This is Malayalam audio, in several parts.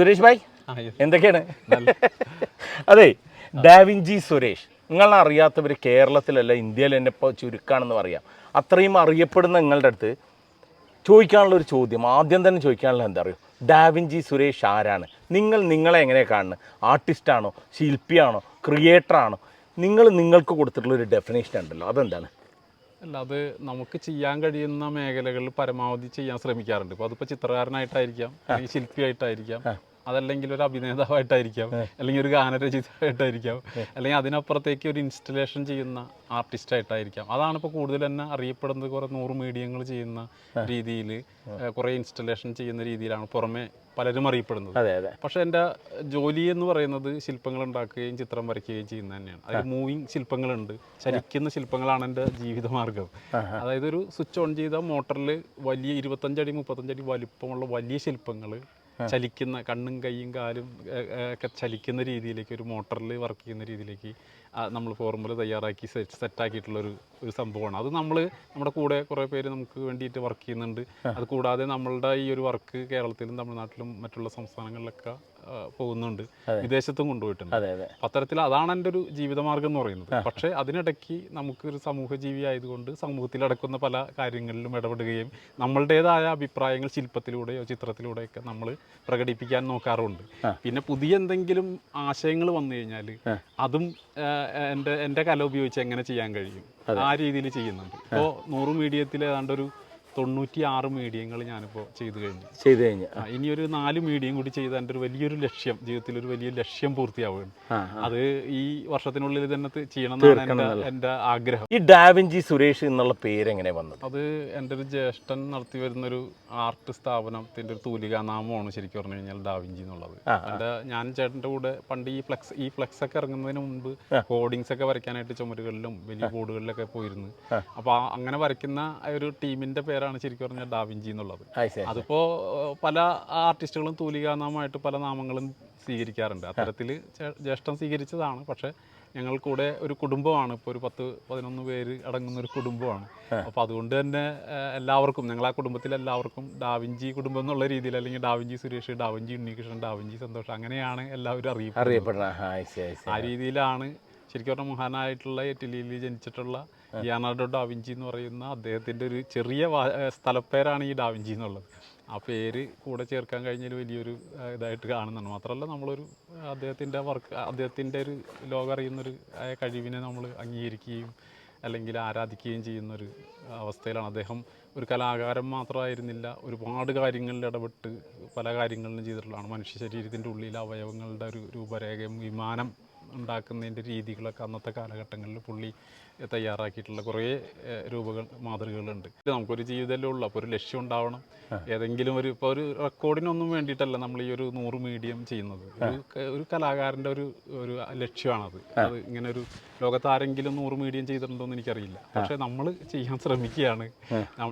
സുരേഷ് ഭായ് എന്തൊക്കെയാണ്? അതെ ഡാവിഞ്ചി സുരേഷ്. നിങ്ങളെ അറിയാത്തവർ കേരളത്തിലല്ല ഇന്ത്യയിൽ തന്നെ ഇപ്പോൾ ചുരുക്കാണെന്ന് പറയാം. അത്രയും അറിയപ്പെടുന്ന നിങ്ങളുടെ അടുത്ത് ചോദിക്കാനുള്ള ഒരു ചോദ്യം. ആദ്യം തന്നെ ചോദിക്കാനുള്ള എന്താ അറിയോ? ഡാവിഞ്ചി സുരേഷ് ആരാണ്? നിങ്ങൾ നിങ്ങളെ എങ്ങനെ കാണുന്നത് ആർട്ടിസ്റ്റാണോ ശില്പിയാണോ? ക്രിയേറ്ററാണോ നിങ്ങൾ നിങ്ങൾക്ക് കൊടുത്തിട്ടുള്ള ഒരു ഡെഫിനേഷൻ ഉണ്ടല്ലോ. അതെന്താണ്? അല്ല അത് നമുക്ക് ചെയ്യാൻ കഴിയുന്ന മേഖലകളിൽ പരമാവധി ചെയ്യാൻ ശ്രമിക്കാറുണ്ട്. ഇപ്പോൾ അതിപ്പോൾ ചിത്രകാരനായിട്ടായിരിക്കാം അല്ലെങ്കിൽ ശില്പിയായിട്ടായിരിക്കാം. അതല്ലെങ്കിൽ ഒരു അഭിനേതാവായിട്ടായിരിക്കാം അല്ലെങ്കിൽ ഒരു ഗാനരചിതാവായിട്ടായിരിക്കാം അല്ലെങ്കിൽ അതിനപ്പുറത്തേക്ക് ഒരു ഇൻസ്റ്റലേഷൻ ചെയ്യുന്ന ആർട്ടിസ്റ്റ് ആയിട്ടായിരിക്കാം. അതാണ് ഇപ്പോൾ കൂടുതൽ തന്നെ അറിയപ്പെടുന്നത് കുറേ നൂറ് മീഡിയങ്ങൾ ചെയ്യുന്ന രീതിയിൽ കുറേ ഇൻസ്റ്റലേഷൻ ചെയ്യുന്ന രീതിയിലാണ് പുറമെ പലരും അറിയപ്പെടുന്നത്. പക്ഷെ എന്റെ ജോലി എന്ന് പറയുന്നത് ശില്പങ്ങൾ ഉണ്ടാക്കുകയും ചിത്രം വരയ്ക്കുകയും ചെയ്യുന്നത് തന്നെയാണ്. അതിൽ മൂവിങ് ശില്പങ്ങളുണ്ട്. ചലിക്കുന്ന ശില്പങ്ങളാണ് എന്റെ ജീവിതമാർഗം. അതായത് ഒരു സ്വിച്ച് ഓൺ ചെയ്ത മോട്ടറിൽ വലിയ ഇരുപത്തഞ്ചടി മുപ്പത്തഞ്ചടി വലിപ്പമുള്ള വലിയ ശില്പങ്ങൾ ചലിക്കുന്ന കണ്ണും കയ്യും കാലും ഒക്കെ ചലിക്കുന്ന രീതിയിലേക്ക് ഒരു മോട്ടറിൽ വർക്ക് ചെയ്യുന്ന രീതിയിലേക്ക് നമ്മൾ ഫോർമുല തയ്യാറാക്കി സെറ്റ് സെറ്റാക്കിയിട്ടുള്ളൊരു ഒരു ഒരു സംഭവമാണ്. അത് നമ്മൾ നമ്മുടെ കൂടെ കുറേ പേര് നമുക്ക് വേണ്ടിയിട്ട് വർക്ക് ചെയ്യുന്നുണ്ട്. അത് കൂടാതെ നമ്മളുടെ ഈ ഒരു വർക്ക് കേരളത്തിലും തമിഴ്നാട്ടിലും മറ്റുള്ള സംസ്ഥാനങ്ങളിലൊക്കെ പോകുന്നുണ്ട്. വിദേശത്തും കൊണ്ടുപോയിട്ടുണ്ട്. അത്തരത്തിൽ അതാണ് എന്റെ ഒരു ജീവിതമാർഗം എന്ന് പറയുന്നത്. പക്ഷേ അതിനിടയ്ക്ക് നമുക്കൊരു സമൂഹ ജീവി ആയതുകൊണ്ട് സമൂഹത്തിൽ അടക്കുന്ന പല കാര്യങ്ങളിലും ഇടപെടുകയും നമ്മളുടേതായ അഭിപ്രായങ്ങൾ ശില്പത്തിലൂടെയോ ചിത്രത്തിലൂടെയൊക്കെ നമ്മൾ പ്രകടിപ്പിക്കാൻ നോക്കാറുണ്ട്. പിന്നെ പുതിയ എന്തെങ്കിലും ആശയങ്ങൾ വന്നു കഴിഞ്ഞാൽ അതും എന്റെ എന്റെ കല ഉപയോഗിച്ച് എങ്ങനെ ചെയ്യാൻ കഴിയും? ആ രീതിയിൽ ചെയ്യുന്നുണ്ട്. ഇപ്പോൾ നൂറ് മീഡിയത്തിൽ ഏതാണ്ട് ഒരു തൊണ്ണൂറ്റി ആറ് മീഡിയങ്ങൾ ഞാനിപ്പോൾ ചെയ്തു കഴിഞ്ഞു. ചെയ്തു കഴിഞ്ഞു. ഇനിയൊരു ഇനി ഒരു നാല് മീഡിയം കൂടി ചെയ്ത് എന്റെ ഒരു വലിയൊരു ലക്ഷ്യം ജീവിതത്തിൽ ഒരു വലിയ ലക്ഷ്യം പൂർത്തിയാവുകയാണ്. അത് ഈ വർഷത്തിനുള്ളിൽ തന്നെ ചെയ്യണം എന്നാണ് എന്റെ ആഗ്രഹം. ഈ ഡാവിഞ്ചി സുരേഷ് എന്നുള്ള പേര് എങ്ങനെ വന്നത്? അത് എന്റെ ഒരു ജ്യേഷ്ഠൻ നടത്തി വരുന്ന ഒരു ആർട്ട് സ്ഥാപനത്തിന്റെ ഒരു തൂലികാ നാമമാണ് ശരിക്കും പറഞ്ഞു കഴിഞ്ഞാൽ ഡാവിഞ്ചി എന്നുള്ളത്. എന്റെ ഞാൻ ചേട്ടന്റെ കൂടെ പണ്ട് ഈ ഫ്ലെക്സ് ഈ ഫ്ലെക്സ് ഒക്കെ ഇറങ്ങുന്നതിന് മുമ്പ് കോഡിങ്സ് ഒക്കെ വരയ്ക്കാനായിട്ട് ചുമരുകളിലും വലിയ ബോർഡുകളിലൊക്കെ പോയിരുന്നു. അപ്പോൾ അങ്ങനെ വരയ്ക്കുന്ന ഒരു ടീമിന്റെ പേരാണ് ശരിക്കും പറഞ്ഞാൽ ഡാവിഞ്ചി എന്നുള്ളത്. അതിപ്പോ പല ആർട്ടിസ്റ്റുകളും തൂലികാനാമമായിട്ട് പല നാമങ്ങളും സ്വീകരിക്കാറുണ്ട്. അത്തരത്തിൽ ജ്യേഷ്ഠം സ്വീകരിച്ചതാണ്. പക്ഷെ ഞങ്ങൾ കൂടെ ഒരു കുടുംബമാണ്. ഇപ്പോൾ ഒരു പത്ത് പതിനൊന്ന് പേര് അടങ്ങുന്ന ഒരു കുടുംബമാണ്. അപ്പോൾ അതുകൊണ്ട് തന്നെ എല്ലാവർക്കും ഞങ്ങൾ ആ കുടുംബത്തിൽ എല്ലാവർക്കും ഡാവിഞ്ചി കുടുംബം എന്നുള്ള രീതിയിൽ അല്ലെങ്കിൽ Da Vinci Suresh Da Vinci Unnikrishnan Da Vinci സന്തോഷം അങ്ങനെയാണ് എല്ലാവരും അറിയപ്പെടുന്നത്. ആ രീതിയിലാണ് ശരിക്കും പറഞ്ഞാൽ മഹാനായിട്ടുള്ള ഇറ്റലിയിൽ ജനിച്ചിട്ടുള്ള ലിയാനാർഡോ ഡാവിഞ്ചി എന്ന് പറയുന്ന അദ്ദേഹത്തിന്റെ ഒരു ചെറിയ സ്ഥലപ്പേരാണ് ഈ ഡാവിഞ്ചി എന്നുള്ളത്. ആ പേര് കൂടെ ചേർക്കാൻ കഴിഞ്ഞൊരു വലിയൊരു ഇതായിട്ട് കാണുന്നുണ്ട്. മാത്രമല്ല നമ്മളൊരു അദ്ദേഹത്തിന്റെ വർക്ക് അദ്ദേഹത്തിന്റെ ഒരു ലോകം അറിയുന്നൊരു കഴിവിനെ നമ്മൾ അംഗീകരിക്കുകയും അല്ലെങ്കിൽ ആരാധിക്കുകയും ചെയ്യുന്നൊരു അവസ്ഥയിലാണ്. അദ്ദേഹം ഒരു കലാകാരൻ മാത്രമായിരുന്നില്ല ഒരുപാട് കാര്യങ്ങളിൽ ഇടപെട്ട് പല കാര്യങ്ങളിലും ചെയ്തിട്ടുള്ളതാണ്. മനുഷ്യ ശരീരത്തിന്റെ ഉള്ളിൽ അവയവങ്ങളുടെ ഒരു രൂപരേഖയും വിമാനം ഉണ്ടാക്കുന്നതിന്റെ രീതികളൊക്കെ അന്നത്തെ കാലഘട്ടങ്ങളിൽ പുള്ളി തയ്യാറാക്കിയിട്ടുള്ള കുറേ രൂപകൾ മാതൃകകളുണ്ട്. നമുക്കൊരു ജീവിതമല്ലേ ഉള്ളൂ. അപ്പോൾ ഒരു ലക്ഷ്യം ഉണ്ടാവണം. ഏതെങ്കിലും ഒരു ഇപ്പോൾ ഒരു റെക്കോർഡിനൊന്നും വേണ്ടിയിട്ടല്ല നമ്മൾ ഈ ഒരു നൂറ് മീഡിയം ചെയ്യുന്നത്. ഒരു കലാകാരന്റെ ഒരു ഒരു ലക്ഷ്യമാണത്. അത് ഇങ്ങനെ ഒരു ലോകത്താരെങ്കിലും നൂറ് മീഡിയം ചെയ്തിട്ടുണ്ടോ എന്ന് എനിക്കറിയില്ല. പക്ഷേ നമ്മൾ ചെയ്യാൻ ശ്രമിക്കുകയാണ്.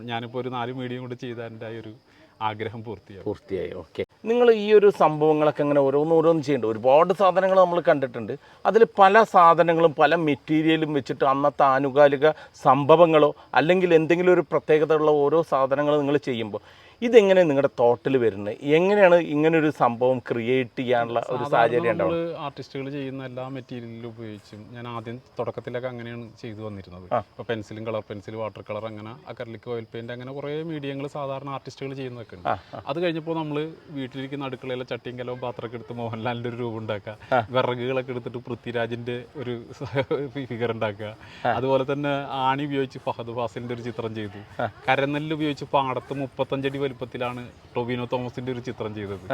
ഞാനിപ്പോൾ ഒരു നാല് മീഡിയം കൂടി ചെയ്താൽ എന്റെ ആ ഒരു ആഗ്രഹം പൂർത്തിയായി. പൂർത്തിയായി. ഓക്കെ. നിങ്ങൾ ഈ ഒരു സംഭവങ്ങളൊക്കെ ഇങ്ങനെ ഓരോന്ന് ഓരോന്ന് ചെയ്യേണ്ടത് ഒരുപാട് സാധനങ്ങൾ നമ്മൾ കണ്ടിട്ടുണ്ട്. അതിൽ പല സാധനങ്ങളും പല മെറ്റീരിയലും വെച്ചിട്ട് അന്നത്തെ ആനുകാലിക സംഭവങ്ങളോ അല്ലെങ്കിൽ എന്തെങ്കിലും ഒരു പ്രത്യേകതയുള്ള ഓരോ സാധനങ്ങൾ നിങ്ങൾ ചെയ്യുമ്പോൾ ഇതെങ്ങനെ നിങ്ങളുടെ തോട്ടിൽ വരുന്നത് എങ്ങനെയാണ് ഇങ്ങനെ ഒരു സംഭവം ക്രിയേറ്റ് ചെയ്യാനുള്ള ഒരു സാഹചര്യം ഉണ്ടാവും ആർട്ടിസ്റ്റുകൾ ചെയ്യുന്ന എല്ലാ മെറ്റീരിയലും ഉപയോഗിച്ചും ഞാൻ ആദ്യം തുടക്കത്തിലൊക്കെ അങ്ങനെയാണ് ചെയ്തു വന്നിരുന്നത്. ഇപ്പോൾ പെൻസിലും കളർ പെൻസിൽ വാട്ടർ കളർ അങ്ങനെ അക്കർലിക് ഓയിൽ പെയിന്റ് അങ്ങനെ കുറേ മീഡിയങ്ങൾ സാധാരണ ആർട്ടിസ്റ്റുകൾ ചെയ്യുന്നതൊക്കെ ഉണ്ട്. അത് കഴിഞ്ഞപ്പോൾ നമ്മൾ വീട്ടിലിരിക്കുന്ന അടുക്കളയിലെ ചട്ടിയും കലവും പാത്രമൊക്കെ എടുത്ത് മോഹൻലാലിന്റെ ഒരു രൂപം ഉണ്ടാക്കുക. വിറകുകളൊക്കെ എടുത്തിട്ട് പൃഥ്വിരാജിന്റെ ഒരു ഫിഗർ ഉണ്ടാക്കുക. അതുപോലെ തന്നെ ആണി ഉപയോഗിച്ച് ഫഹദ് ഫാസിലിന്റെ ഒരു ചിത്രം ചെയ്തു. കരനെല്ല് ഉപയോഗിച്ച് പാടത്ത് മുപ്പത്തഞ്ചടി വലുപ്പത്തിലാണ് ടൊവിനോ തോമസിന്റെ ഒരു ചിത്രം ചെയ്തത്.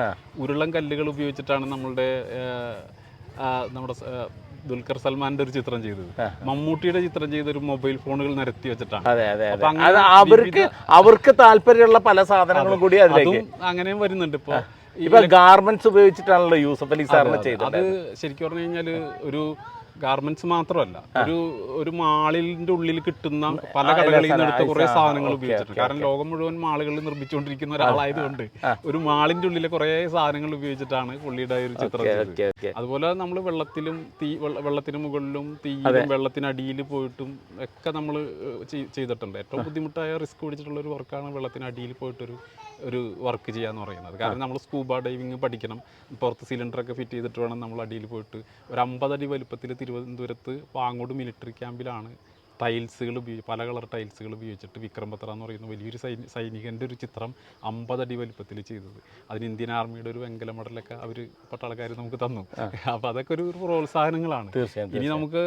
ഉരുളൻ കല്ലുകൾ ഉപയോഗിച്ചിട്ടാണ് നമ്മളുടെ നമ്മുടെ ദുൽഖർ സൽമാന്റെ ഒരു ചിത്രം ചെയ്തത്. മമ്മൂട്ടിയുടെ ചിത്രം ചെയ്ത ഒരു മൊബൈൽ ഫോണുകൾ നിരത്തി വെച്ചിട്ടാണ്. അവർക്ക് അവർക്ക് താല്പര്യമുള്ള പല സാധനങ്ങളും കൂടി അതും അങ്ങനെയും വരുന്നുണ്ട് ഇപ്പൊ. ഇപ്പൊ ഗാർമെന്റ്സ് ഉപയോഗിച്ചിട്ടാണല്ലോ യൂസഫ് അലി സാറിന് ചെയ്തത്. അത് ശരിക്കും പറഞ്ഞു കഴിഞ്ഞാൽ ഒരു ഗാർമെന്റ്സ് മാത്രമല്ല. ഒരു ഒരു മാളിന്റെ ഉള്ളിൽ കിട്ടുന്ന പല കടകളിൽ നിന്ന് എടുത്ത കുറെ സാധനങ്ങൾ ഉപയോഗിച്ചിട്ടുണ്ട്. കാരണം ലോകം മുഴുവൻ മാളുകളിൽ നിർമ്മിച്ചുകൊണ്ടിരിക്കുന്ന ഒരാളായതുകൊണ്ട് ഒരു മാളിന്റെ ഉള്ളിലെ കുറെ സാധനങ്ങൾ ഉപയോഗിച്ചിട്ടാണ് പുള്ളിയുടെ ഒരു ചിത്രം അതുപോലെ നമ്മൾ വെള്ളത്തിലും തീ വെള്ളത്തിന് മുകളിലും തീയിലും വെള്ളത്തിനടിയിൽ പോയിട്ടും ഒക്കെ നമ്മൾ ചെയ്തിട്ടുണ്ട്. ഏറ്റവും ബുദ്ധിമുട്ടായ റിസ്ക് പിടിച്ചിട്ടുള്ള ഒരു വർക്കാണ് വെള്ളത്തിനടിയിൽ പോയിട്ടൊരു ഒരു വർക്ക് ചെയ്യാന്ന് പറയുന്നത്. കാരണം നമ്മൾ സ്കൂബ ഡൈവിങ് പഠിക്കണം. പുറത്ത് സിലിണ്ടറൊക്കെ ഫിറ്റ് ചെയ്തിട്ട് വേണം നമ്മൾ അടിയിൽ പോയിട്ട്. ഒരു അമ്പതടി വലുപ്പത്തിൽ തിരുവനന്തപുരത്ത് പാങ്ങോട് മിലിറ്ററി ക്യാമ്പിലാണ് ടൈൽസുകൾ ഉപയോഗിച്ച് പല കളർ ടൈൽസുകൾ ഉപയോഗിച്ചിട്ട് വിക്രം ബത്ര എന്ന് പറയുന്ന വലിയൊരു സൈനി സൈനികന്റെ ഒരു ചിത്രം അമ്പതടി വലിപ്പത്തിൽ ചെയ്തത്. അതിന് ഇന്ത്യൻ ആർമിയുടെ ഒരു വെങ്കല മെഡലൊക്കെ അവർ പട്ടാളക്കാർ നമുക്ക് തന്നു. അപ്പോൾ അതൊക്കെ ഒരു പ്രോത്സാഹനങ്ങളാണ്. ഇനി നമുക്ക്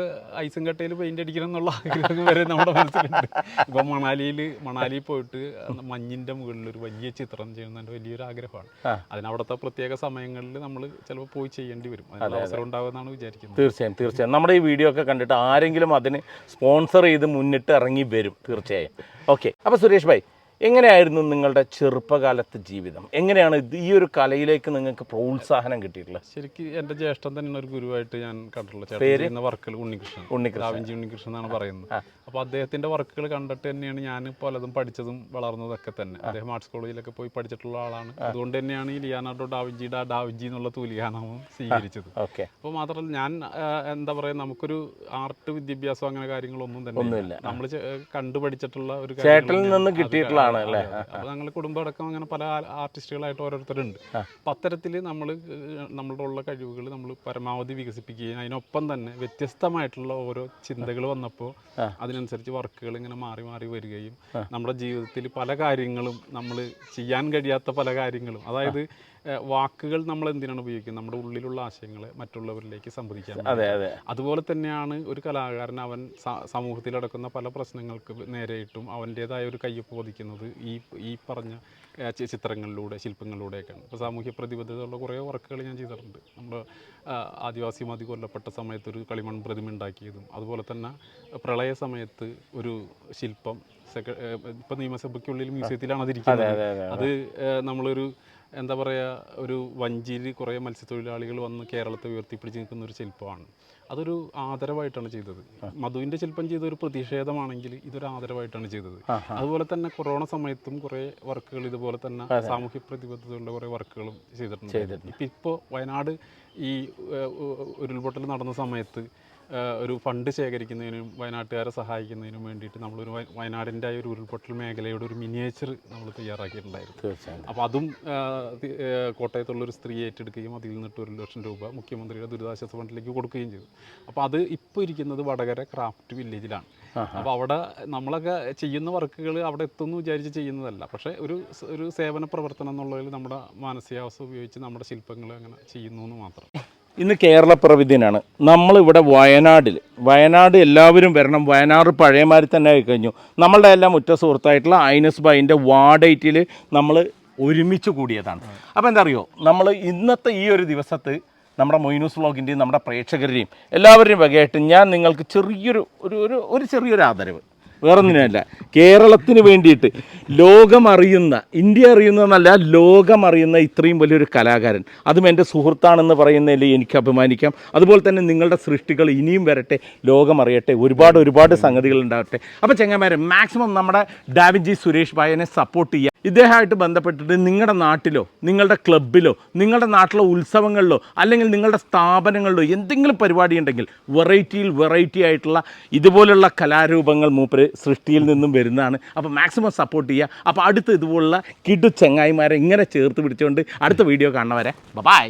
ഐസും കട്ടയിൽ പെയിന്റ് അടിക്കണം എന്നുള്ള ആഗ്രഹം വരെ നമ്മുടെ മനസ്സിലുണ്ട്. ഇപ്പോൾ മണാലിയിൽ മണാലിയിൽ പോയിട്ട് മഞ്ഞിന്റെ മുകളിൽ ഒരു വലിയ ചിത്രം ചെയ്യുന്നതിന്റെ വലിയൊരു ആഗ്രഹമാണ്. അതിനവിടുത്തെ പ്രത്യേക സമയങ്ങളിൽ നമ്മൾ ചിലപ്പോൾ പോയി ചെയ്യേണ്ടി വരും. അതിനുള്ള അവസരം ഉണ്ടാകുമെന്നാണ് വിചാരിക്കുന്നത്. തീർച്ചയായും തീർച്ചയായും. നമ്മുടെ ഈ വീഡിയോ ഒക്കെ കണ്ടിട്ട് ആരെങ്കിലും അതിന് സ്പോൺസർ ചെയ്ത് മുന്നിട്ട് ഇറങ്ങി വരും തീർച്ചയായും. ഓക്കെ. അപ്പോൾ സുരേഷ് ഭായ് എങ്ങനെയായിരുന്നു നിങ്ങളുടെ ചെറുപ്പകാലത്തെ ജീവിതം? എങ്ങനെയാണ് ഈ ഒരു കലയിലേക്ക് നിങ്ങൾക്ക് പ്രോത്സാഹനം കിട്ടിയിട്ടുള്ളത്? ശരിക്കും എന്റെ ജ്യേഷ്ഠൻ തന്നെയാണ് ഒരു ഗുരുവായിട്ട് ഞാൻ കണ്ടിട്ടുള്ള ചെയ്യുന്ന വർക്കുകൾ ഉണ്ണികൃഷ്ണൻ. ഉണ്ണികൃഷ്ണൻ. ഉണ്ണികൃഷ്ണൻ എന്നാണ് പറയുന്നത്. അപ്പോൾ അദ്ദേഹത്തിന്റെ വർക്കുകൾ കണ്ടിട്ട് തന്നെയാണ് ഞാൻ പലതും പഠിച്ചതും വളർന്നതൊക്കെ തന്നെ. അദ്ദേഹം ആർട്സ് കോളേജിലൊക്കെ പോയി പഠിച്ചിട്ടുള്ള ആളാണ്. അതുകൊണ്ട് തന്നെയാണ് ഈ ലിയാനാർഡോ ഡാവിഞ്ചിയുടെ ഡാവിജി ഡാവിഞ്ചി എന്നുള്ള തൂലികാനാമം സ്വീകരിച്ചത്. ഓക്കെ. അപ്പോൾ മാത്രമല്ല ഞാൻ എന്താ പറയുക നമുക്കൊരു ആർട്ട് വിദ്യാഭ്യാസം അങ്ങനെ കാര്യങ്ങളൊന്നും തന്നെ. നമ്മൾ കണ്ടുപഠിച്ചിട്ടുള്ള ഒരു ചേട്ടനിൽ നിന്ന് അത് അതെ, അല്ലേ? അപ്പോൾ ഞങ്ങൾ കുടുംബമടക്കം അങ്ങനെ പല ആർട്ടിസ്റ്റുകളായിട്ട് ഓരോരുത്തരുണ്ട്. അപ്പം അത്തരത്തിൽ നമ്മൾ നമ്മളുടെ ഉള്ള കഴിവുകൾ നമ്മൾ പരമാവധി വികസിപ്പിക്കുകയും അതിനൊപ്പം തന്നെ വ്യത്യസ്തമായിട്ടുള്ള ഓരോ ചിന്തകൾ വന്നപ്പോൾ അതിനനുസരിച്ച് വർക്കുകൾ ഇങ്ങനെ മാറി മാറി വരികയും നമ്മുടെ ജീവിതത്തിൽ പല കാര്യങ്ങളും നമ്മൾ ചെയ്യാൻ കഴിയാത്ത പല കാര്യങ്ങളും. അതായത് വാക്കുകൾ നമ്മൾ എന്തിനാണ് ഉപയോഗിക്കുന്നത്? നമ്മുടെ ഉള്ളിലുള്ള ആശയങ്ങളെ മറ്റുള്ളവരിലേക്ക് സംവദിക്കാൻ അതെ അതെ. അതുപോലെ തന്നെയാണ് ഒരു കലാകാരൻ അവൻ സമൂഹത്തിൽ അടക്കുന്ന പല പ്രശ്നങ്ങൾക്ക് നേരെയിട്ടും അവന്റേതായ ഒരു കയ്യൊപ്പ് പതിക്കുന്നത് ഈ ഈ പറഞ്ഞ ചിത്രങ്ങളിലൂടെ ശില്പങ്ങളിലൂടെയൊക്കെയാണ്. ഇപ്പോൾ സാമൂഹ്യ പ്രതിബദ്ധതയുള്ള കുറേ വർക്കുകൾ ഞാൻ ചെയ്തിട്ടുണ്ട്. നമ്മുടെ ആ, ആദിവാസി മതി കൊല്ലപ്പെട്ട സമയത്ത് ഒരു കളിമൺ പ്രതിമ ഉണ്ടാക്കിയതും അതുപോലെ തന്നെ പ്രളയ സമയത്ത് ഒരു ശില്പം സെക്ര ഇപ്പം നിയമസഭയ്ക്കുള്ളിൽ മ്യൂസിയത്തിലാണ് അതിരിക്കുന്നത്. അതെ, നമ്മളൊരു എന്താ പറയുക ഒരു വഞ്ചിയിൽ കുറേ മത്സ്യത്തൊഴിലാളികൾ വന്ന് കേരളത്തെ ഉയർത്തിപ്പിടിച്ച് നിൽക്കുന്ന ഒരു ശില്പമാണ്. അതൊരു ആദരവായിട്ടാണ് ചെയ്തത്. മധുവിന്റെ ശില്പം ചെയ്ത ഒരു പ്രതിഷേധമാണെങ്കിൽ ഇതൊരു ആദരവായിട്ടാണ് ചെയ്തത്. അതുപോലെ തന്നെ കൊറോണ സമയത്തും കുറേ വർക്കുകൾ ഇതുപോലെ തന്നെ സാമൂഹ്യ പ്രതിബദ്ധതയുള്ള കുറേ വർക്കുകളും ചെയ്തിട്ടുണ്ട്. ഇപ്പം ഇപ്പോൾ വയനാട് ഈ ഉരുൾപൊട്ടൽ നടന്ന സമയത്ത് ഒരു ഫണ്ട് ശേഖരിക്കുന്നതിനും വയനാട്ടുകാരെ സഹായിക്കുന്നതിനും വേണ്ടിയിട്ട് നമ്മളൊരു വയ- വയനാടിന്റെ ഒരു ഉരുൾപൊട്ടൽ മേഖലയുടെ ഒരു മിനിയേച്ചർ നമ്മൾ തയ്യാറാക്കിയിട്ടുണ്ടായിരുന്നു. തീർച്ചയായും അപ്പോൾ അതും കോട്ടയത്തുള്ളൊരു സ്ത്രീ ഏറ്റെടുക്കുകയും അതിൽ നിന്നിട്ട് ഒരു ലക്ഷം രൂപ മുഖ്യമന്ത്രിയുടെ ദുരിതാശ്വാസ ഫണ്ടിലേക്ക് കൊടുക്കുകയും ചെയ്തു. അപ്പോൾ അത് ഇപ്പോൾ ഇരിക്കുന്നത് വടകര ക്രാഫ്റ്റ് വില്ലേജിലാണ്. അപ്പോൾ അവിടെ നമ്മളൊക്കെ ചെയ്യുന്ന വർക്കുകൾ അവിടെ എത്തുമെന്ന് വിചാരിച്ച് ചെയ്യുന്നതല്ല. പക്ഷേ ഒരു ഒരു സേവന പ്രവർത്തനം എന്നുള്ളതിൽ നമ്മുടെ മാനസികാവസ്ഥ ഉപയോഗിച്ച് നമ്മുടെ ശില്പങ്ങൾ അങ്ങനെ ചെയ്യുന്നു എന്ന് മാത്രം. ഇന്ന് കേരള പ്രവിധിനാണ് നമ്മളിവിടെ വയനാടിൽ. വയനാട് എല്ലാവരും വരണം. വയനാട് പഴയമാരി തന്നെ ആയി കഴിഞ്ഞു നമ്മളുടെ എല്ലാം ഉറ്റ സുഹൃത്തായിട്ടുള്ള ഐനസ് ബൈന്റെ വാർഡേറ്റിൽ നമ്മൾ ഒരുമിച്ച് കൂടിയതാണ്. അപ്പോൾ എന്താ അറിയോ നമ്മൾ ഇന്നത്തെ ഈ ഒരു ദിവസത്ത് നമ്മുടെ മൊയ്നൂസ് വ്ളോഗിന്റെയും നമ്മുടെ പ്രേക്ഷകരുടെയും എല്ലാവരുടെയും വകയായിട്ട് ഞാൻ നിങ്ങൾക്ക് ചെറിയൊരു ഒരു ഒരു ചെറിയൊരു ആദരവ്. വേറൊന്നിനല്ല കേരളത്തിന് വേണ്ടിയിട്ട് ലോകമറിയുന്ന ഇന്ത്യ അറിയുന്നതെന്നല്ല ലോകമറിയുന്ന ഇത്രയും വലിയൊരു കലാകാരൻ. അതും എന്റെ സുഹൃത്താണെന്ന് പറയുന്നതിൽ എനിക്ക് അഭിമാനിക്കാം. അതുപോലെ തന്നെ നിങ്ങളുടെ സൃഷ്ടികൾ ഇനിയും വരട്ടെ ലോകമറിയട്ടെ ഒരുപാട് ഒരുപാട് സംഗതികൾ ഉണ്ടാവട്ടെ. അപ്പോൾ ചെങ്ങന്മാരെ മാക്സിമം നമ്മുടെ ഡാവിൻജി സുരേഷ് ഭായനെ സപ്പോർട്ട് ചെയ്യുക ഇദ്ദേഹമായിട്ട് ബന്ധപ്പെട്ടിട്ട് നിങ്ങളുടെ നാട്ടിലോ നിങ്ങളുടെ ക്ലബിലോ നിങ്ങളുടെ നാട്ടിലെ ഉത്സവങ്ങളിലോ അല്ലെങ്കിൽ നിങ്ങളുടെ സ്ഥാപനങ്ങളിലോ എന്തെങ്കിലും പരിപാടി ഉണ്ടെങ്കിൽ വെറൈറ്റിയിൽ വെറൈറ്റി ആയിട്ടുള്ള ഇതുപോലുള്ള കലാരൂപങ്ങൾ മൂപ്പര് സൃഷ്ടിയിൽ നിന്നും വരുന്നതാണ്. അപ്പോൾ മാക്സിമം സപ്പോർട്ട് ചെയ്യുക. അപ്പോൾ അടുത്ത് ഇതുപോലുള്ള കിടു ചെങ്ങായിമാരെ ഇങ്ങനെ ചേർത്ത് പിടിച്ചുകൊണ്ട് അടുത്ത വീഡിയോ കാണുന്നവരെ. ബൈ